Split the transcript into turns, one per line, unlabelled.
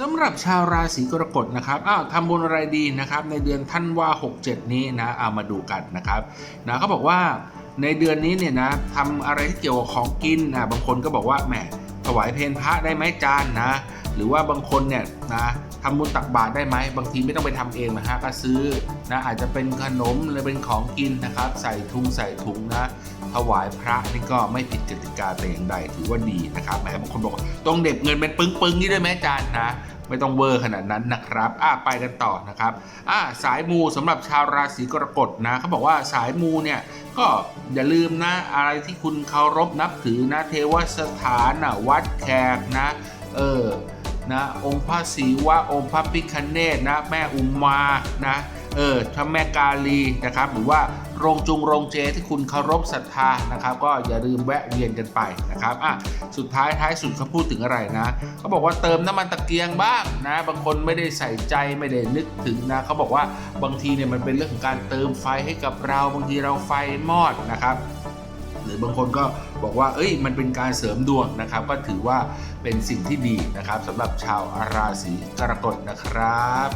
สำหรับชาวราศีกรกฎนะครับอ้าวทำบุญอะไรดีนะครับ ในเดือนธันวา67 นี้นะเอามาดูกันนะครับนะเขาบอกว่าในเดือนนี้เนี่ยนะทำอะไรที่เกี่ยวกับของกินนะบางคนก็บอกว่าแหมถวายเพลพระได้ไหมจานนะ หรือว่าบางคนเนี่ยนะทำบุญตักบาตรได้ไหมบางทีไม่ต้องไปทำเองนะฮะก็ซื้อนะอาจจะเป็นขนมหรือเป็นของกินนะครับ ใส่ถุงใส่ถุงนะถวายพระนี่ก็ไม่ผิดกติกาแต่อย่างใดถือว่าดีนะครับแหมบางคนบอกต้องเด็บเงินเป็นปึ้งๆนี่ด้วยไหมจารย์นะ ไม่ต้องเวอร์ขนาดนั้นนะครับอะไปกันต่อนะครับอะสายมูสำหรับชาวราศีกรกฎนะเขาบอกว่าสายมูเนี่ยก็อย่าลืมนะอะไรที่คุณเคารพนับถือนะเทวสถานนะวัดแขกนะเออนะองค์พระศิวะองค์พระพิคเนตนะแม่อุมานะ เออพระแม่กาลีนะครับหรือว่าโรงจุงโรงเจที่คุณเคารพศรัทธานะครับ ก็อย่าลืมแวะเวียนกันไปนะครับอะสุดท้ายท้ายสุดเขาพูดถึงอะไรนะเขาบอกว่าเติมน้ำมันตะเกียงบ้างนะบางคนไม่ได้ใส่ใจไม่ได้นึกถึงนะเขาบอกว่าบางทีเนี่ยมันเป็นเรื่องของการเติมไฟให้กับเราบางทีเราไฟมอดนะครับหรือบางคนก็บอกว่า เอ้ย มันเป็นการเสริมดวงนะครับ ก็ถือว่าเป็นสิ่งที่ดีนะครับสำหรับชาวราศีกรกฎนะครับ